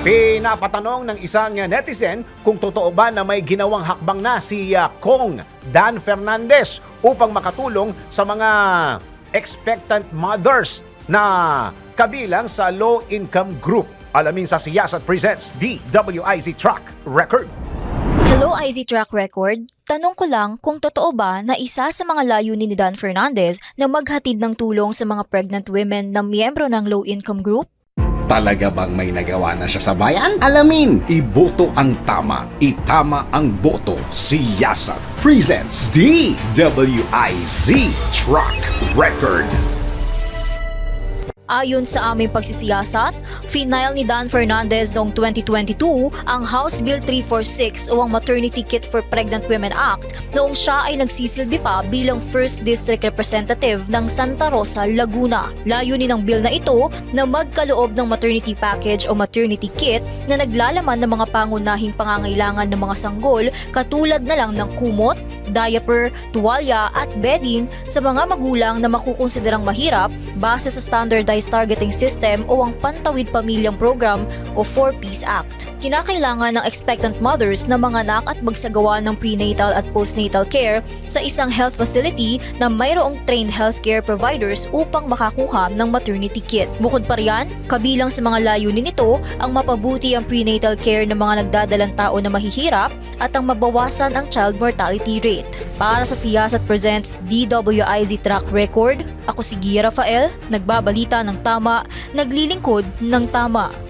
Pinapatanong ng isang netizen kung totoo ba na may ginawang hakbang na si ah, Kong Dan Fernandez upang makatulong sa mga expectant mothers na kabilang sa low-income group. Alamin sa Siyasat Presents DWIZ Track Record. Hello IZ Track Record. Tanong ko lang kung totoo ba na isa sa mga layunin ni Dan Fernandez na maghatid ng tulong sa mga pregnant women na miyembro ng low-income group? Talaga bang may nagawa na siya sa bayan? Alamin! Iboto ang tama. Itama ang boto. Siyasat presents DWIZ Truck Record. Ayon sa aming pagsisiyasat, final ni Dan Fernandez noong 2022 ang House Bill 346 o ang Maternity Kit for Pregnant Women Act noong siya ay nagsisilbi pa bilang First District Representative ng Santa Rosa, Laguna. Layunin ng bill na ito na magkaloob ng maternity package o maternity kit na naglalaman ng mga pangunahing pangangailangan ng mga sanggol katulad na lang ng kumot, diaper, tuwalya at bedding sa mga magulang na makukonsiderang mahirap base sa Standardized Targeting System o ang Pantawid Pamilyang Program o 4Ps Act. Kinakailangan ng expectant mothers na manganak at magsagawa ng prenatal at postnatal care sa isang health facility na mayroong trained healthcare providers upang makakuha ng maternity kit. Bukod pa riyan, kabilang sa mga layunin nito ang mapabuti ang prenatal care ng mga nagdadalang tao na mahihirap at ang mabawasan ang child mortality rate. Para sa Siyasat Presents DWIZ Track Record, ako si Gia Rafael, nagbabalita ng tama, naglilingkod ng tama.